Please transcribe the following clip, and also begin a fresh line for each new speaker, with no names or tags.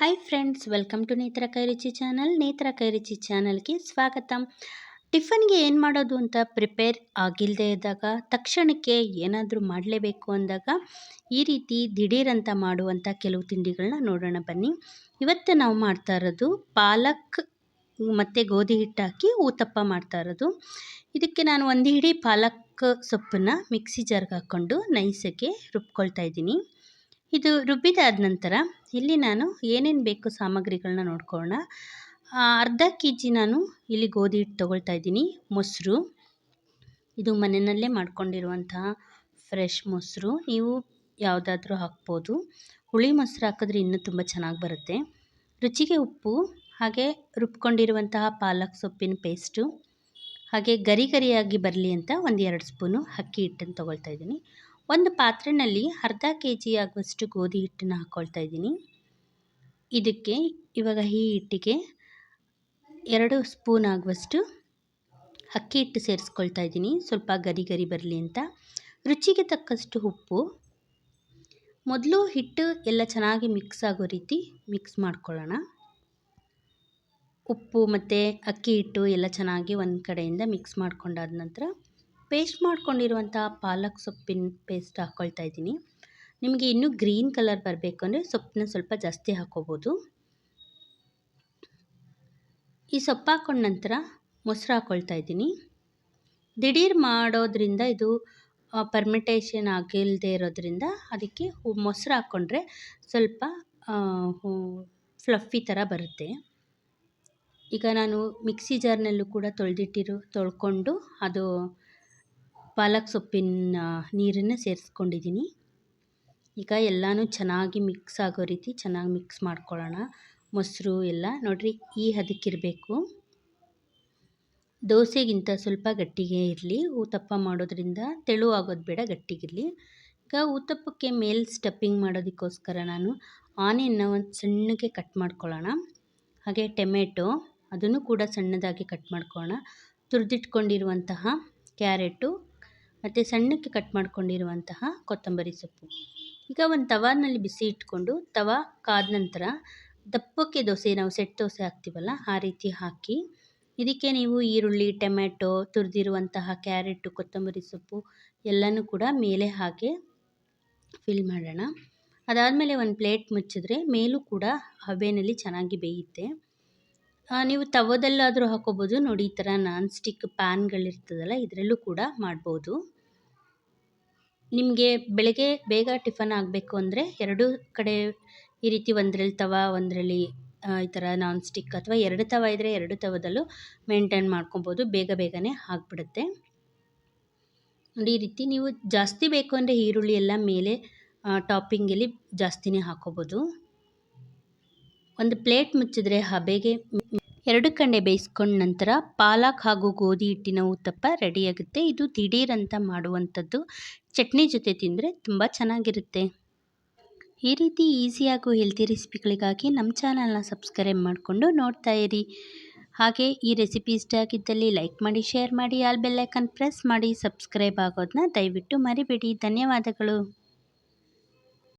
Hi friends welcome to ನೇತ್ರ ಕೈರುಚಿ channel ನೇತ್ರ ಕೈರುಚಿ ಚಾನಲ್ಗೆ ಸ್ವಾಗತ. ಟಿಫನ್ಗೆ ಏನು ಮಾಡೋದು ಅಂತ ಪ್ರಿಪೇರ್ ಆಗಿಲ್ಲದೆ ಇದ್ದಾಗ, ತಕ್ಷಣಕ್ಕೆ ಏನಾದರೂ ಮಾಡಲೇಬೇಕು ಅಂದಾಗ, ಈ ರೀತಿ ದಿಢೀರಂತ ಮಾಡುವಂಥ ಕೆಲವು ತಿಂಡಿಗಳನ್ನ ನೋಡೋಣ ಬನ್ನಿ. ಇವತ್ತು ನಾವು ಮಾಡ್ತಾ ಇರೋದು ಪಾಲಕ್ ಮತ್ತು ಗೋಧಿ ಹಿಟ್ಟು ಹಾಕಿ ಊತಪ್ಪ ಮಾಡ್ತಾ ಇರೋದು. ಇದಕ್ಕೆ ನಾನು ಒಂದು ಹಿಡಿ ಪಾಲಕ್ ಸೊಪ್ಪನ್ನು ಮಿಕ್ಸಿ ಜಾರ್ಗೆ ಹಾಕ್ಕೊಂಡು ನೈಸಕ್ಕೆ ರುಬ್ಕೊಳ್ತಾ ಇದ್ದೀನಿ. ಇದು ರುಬ್ಬಿದಾದ ನಂತರ ಇಲ್ಲಿ ನಾನು ಏನೇನು ಬೇಕು ಸಾಮಗ್ರಿಗಳನ್ನ ನೋಡ್ಕೊಳ್ಳೋಣ. ಅರ್ಧ ಕೆ ಜಿ ನಾನು ಇಲ್ಲಿ ಗೋಧಿ ಹಿಟ್ಟು ತೊಗೊಳ್ತಾ ಇದ್ದೀನಿ, ಮೊಸರು. ಇದು ಮನೆಯಲ್ಲೇ ಮಾಡ್ಕೊಂಡಿರುವಂತಹ ಫ್ರೆಶ್ ಮೊಸರು. ನೀವು ಯಾವುದಾದ್ರೂ ಹಾಕ್ಬೋದು. ಹುಳಿ ಮೊಸರು ಹಾಕಿದ್ರೆ ಇನ್ನೂ ತುಂಬ ಚೆನ್ನಾಗಿ ಬರುತ್ತೆ. ರುಚಿಗೆ ಉಪ್ಪು, ಹಾಗೆ ರುಬ್ಕೊಂಡಿರುವಂತಹ ಪಾಲಕ್ ಸೊಪ್ಪಿನ ಪೇಸ್ಟು, ಹಾಗೆ ಗರಿ ಗರಿಯಾಗಿ ಬರಲಿ ಅಂತ ಒಂದು ಎರಡು ಸ್ಪೂನು ಅಕ್ಕಿ ಹಿಟ್ಟನ್ನು ತೊಗೊಳ್ತಾ ಇದ್ದೀನಿ. ಒಂದು ಪಾತ್ರೆಯಲ್ಲಿ ಅರ್ಧ ಕೆ ಜಿ ಆಗುವಷ್ಟು ಗೋಧಿ ಹಿಟ್ಟನ್ನು ಹಾಕ್ಕೊಳ್ತಾ ಇದ್ದೀನಿ. ಇದಕ್ಕೆ ಇವಾಗ ಈ ಹಿಟ್ಟಿಗೆ ಎರಡು ಸ್ಪೂನ್ ಆಗುವಷ್ಟು ಅಕ್ಕಿ ಹಿಟ್ಟು ಸೇರಿಸ್ಕೊಳ್ತಾ ಇದ್ದೀನಿ. ಸ್ವಲ್ಪ ಗರಿ ಗರಿ ಬರಲಿ ಅಂತ. ರುಚಿಗೆ ತಕ್ಕಷ್ಟು ಉಪ್ಪು. ಮೊದಲು ಹಿಟ್ಟು ಎಲ್ಲ ಚೆನ್ನಾಗಿ ಮಿಕ್ಸ್ ಆಗೋ ರೀತಿ ಮಿಕ್ಸ್ ಮಾಡ್ಕೊಳ್ಳೋಣ. ಉಪ್ಪು ಮತ್ತು ಅಕ್ಕಿ ಹಿಟ್ಟು ಎಲ್ಲ ಚೆನ್ನಾಗಿ ಒಂದು ಕಡೆಯಿಂದ ಮಿಕ್ಸ್ ಮಾಡ್ಕೊಂಡಾದ ನಂತರ ಪೇಸ್ಟ್ ಮಾಡ್ಕೊಂಡಿರುವಂಥ ಪಾಲಕ್ ಸೊಪ್ಪಿನ ಪೇಸ್ಟ್ ಹಾಕ್ಕೊಳ್ತಾ ಇದ್ದೀನಿ. ನಿಮಗೆ ಇನ್ನೂ ಗ್ರೀನ್ ಕಲರ್ ಬರಬೇಕು ಅಂದರೆ ಸೊಪ್ಪನ್ನ ಸ್ವಲ್ಪ ಜಾಸ್ತಿ ಹಾಕ್ಕೋಬೋದು ಈ ಸೊಪ್ಪು ಹಾಕ್ಕೊಂಡ ನಂತರ ಮೊಸರು ಹಾಕ್ಕೊಳ್ತಾ ಇದ್ದೀನಿ. ದಿಢೀರ್ ಮಾಡೋದ್ರಿಂದ ಇದು ಪರ್ಮಿಟೇಷನ್ ಆಗಿಲ್ಲದೆ ಇರೋದ್ರಿಂದ ಅದಕ್ಕೆ ಮೊಸರು ಹಾಕ್ಕೊಂಡ್ರೆ ಸ್ವಲ್ಪ ಫ್ಲಫಿ ಥರ ಬರುತ್ತೆ. ಈಗ ನಾನು ಮಿಕ್ಸಿ ಜಾರ್ನಲ್ಲೂ ಕೂಡ ತೊಳೆದಿಟ್ಟಿರೋ, ತೊಳ್ಕೊಂಡು ಅದು ಪಾಲಕ್ ಸೊಪ್ಪಿನ ನೀರನ್ನು ಸೇರಿಸ್ಕೊಂಡಿದ್ದೀನಿ. ಈಗ ಎಲ್ಲನೂ ಚೆನ್ನಾಗಿ ಮಿಕ್ಸ್ ಆಗೋ ರೀತಿ ಚೆನ್ನಾಗಿ ಮಿಕ್ಸ್ ಮಾಡ್ಕೊಳ್ಳೋಣ. ಮೊಸರು ಎಲ್ಲ ನೋಡಿರಿ ಈ ಹದಕ್ಕಿರಬೇಕು ದೋಸೆಗಿಂತ ಸ್ವಲ್ಪ ಗಟ್ಟಿಗೆ ಇರಲಿ. ಊತಪ್ಪ ಮಾಡೋದ್ರಿಂದ ತೆಳು ಆಗೋದು ಬೇಡ ಗಟ್ಟಿಗಿರಲಿ ಈಗ ಊತಪ್ಪಕ್ಕೆ ಮೇಲೆ ಸ್ಟಪ್ಪಿಂಗ್ ಮಾಡೋದಕ್ಕೋಸ್ಕರ ನಾನು ಆನೆಯನ್ನು ಒಂದು ಸಣ್ಣಗೆ ಕಟ್ ಮಾಡ್ಕೊಳ್ಳೋಣ. ಹಾಗೆ ಟೊಮೆಟೊ ಅದನ್ನು ಕೂಡ ಸಣ್ಣದಾಗಿ ಕಟ್ ಮಾಡ್ಕೊಳ್ಳೋಣ. ತುರಿದಿಟ್ಕೊಂಡಿರುವಂತಹ ಕ್ಯಾರೆಟು ಮತ್ತು ಸಣ್ಣಕ್ಕೆ ಕಟ್ ಮಾಡಿಕೊಂಡಿರುವಂತಹ ಕೊತ್ತಂಬರಿ ಸೊಪ್ಪು. ಈಗ ಒಂದು ತವಾನಲ್ಲಿ ಬಿಸಿ ಇಟ್ಕೊಂಡು, ತವ ಕಾದ ನಂತರ ದಪ್ಪಕ್ಕೆ ದೋಸೆ, ನಾವು ಸೆಟ್ ದೋಸೆ ಹಾಕ್ತೀವಲ್ಲ, ಆ ರೀತಿ ಹಾಕಿ, ಇದಕ್ಕೆ ನೀವು ಈರುಳ್ಳಿ ಟೊಮೆಟೊ ತುರಿದಿರುವಂತಹ ಕ್ಯಾರೆಟು, ಕೊತ್ತಂಬರಿ ಸೊಪ್ಪು ಎಲ್ಲನೂ ಕೂಡ ಮೇಲೆ ಹಾಕಿ ಫಿಲ್ ಮಾಡೋಣ. ಅದಾದಮೇಲೆ ಒಂದು ಪ್ಲೇಟ್ ಮುಚ್ಚಿದ್ರೆ ಮೇಲೂ ಕೂಡ ಹಬೆಯಲ್ಲಿ ಚೆನ್ನಾಗಿ ಬೇಯುತ್ತೆ. ನೀವು ತವದಲ್ಲಾದರೂ ಹಾಕೋಬೋದು. ನೋಡಿ, ಈ ಥರ ನಾನ್ ಸ್ಟಿಕ್ ಪ್ಯಾನ್ಗಳಿರ್ತದಲ್ಲ ಇದರಲ್ಲೂ ಕೂಡ ಮಾಡ್ಬೋದು. ನಿಮಗೆ ಬೆಳಗ್ಗೆ ಬೇಗ ಟಿಫನ್ ಆಗಬೇಕು ಅಂದರೆ ಎರಡು ಕಡೆ ಈ ರೀತಿ ಒಂದರಲ್ಲಿ ತವ, ಒಂದರಲ್ಲಿ ಈ ಥರ ನಾನ್ ಸ್ಟಿಕ್ ಅಥವಾ ಎರಡು ತವ ಇದ್ದರೆ ಎರಡು ತವದಲ್ಲೂ ಮೇಂಟೈನ್ ಮಾಡ್ಕೊಬೋದು. ಬೇಗ ಬೇಗನೆ ಆಗಿಬಿಡುತ್ತೆ. ನೋಡಿ, ಈ ರೀತಿ ನೀವು ಜಾಸ್ತಿ ಬೇಕು ಅಂದರೆ ಈರುಳ್ಳಿ ಎಲ್ಲ ಮೇಲೆ ಟಾಪಿಂಗಲ್ಲಿ ಜಾಸ್ತಿನೇ ಹಾಕೋಬೋದು. ಒಂದು ಪ್ಲೇಟ್ ಮುಚ್ಚಿದ್ರೆ ಹಬೆಗೆ ಎರಡು ಕಂಡೆ ಬೇಯಿಸ್ಕೊಂಡ ನಂತರ ಪಾಲಕ್ ಹಾಗೂ ಗೋಧಿ ಹಿಟ್ಟಿನ ಉತ್ತಪ್ಪ ರೆಡಿಯಾಗುತ್ತೆ. ಇದು ದಿಢೀರಂತ ಮಾಡುವಂಥದ್ದು. ಚಟ್ನಿ ಜೊತೆ ತಿಂದರೆ ತುಂಬ ಚೆನ್ನಾಗಿರುತ್ತೆ. ಈ ರೀತಿ ಈಸಿಯಾಗೂ ಹೆಲ್ತಿ ರೆಸಿಪಿಗಳಿಗಾಗಿ ನಮ್ಮ ಚಾನಲ್ನ ಸಬ್ಸ್ಕ್ರೈಬ್ ಮಾಡಿಕೊಂಡು ನೋಡ್ತಾ ಇರಿ. ಹಾಗೆ ಈ ರೆಸಿಪಿ ಇಷ್ಟ ಆಗಿದ್ದಲ್ಲಿ ಲೈಕ್ ಮಾಡಿ, ಶೇರ್ ಮಾಡಿ, ಆಲ್ ಬೆಲ್ಲೈಕನ್ ಪ್ರೆಸ್ ಮಾಡಿ, ಸಬ್ಸ್ಕ್ರೈಬ್ ಆಗೋದನ್ನ ದಯವಿಟ್ಟು ಮರಿಬೇಡಿ. ಧನ್ಯವಾದಗಳು.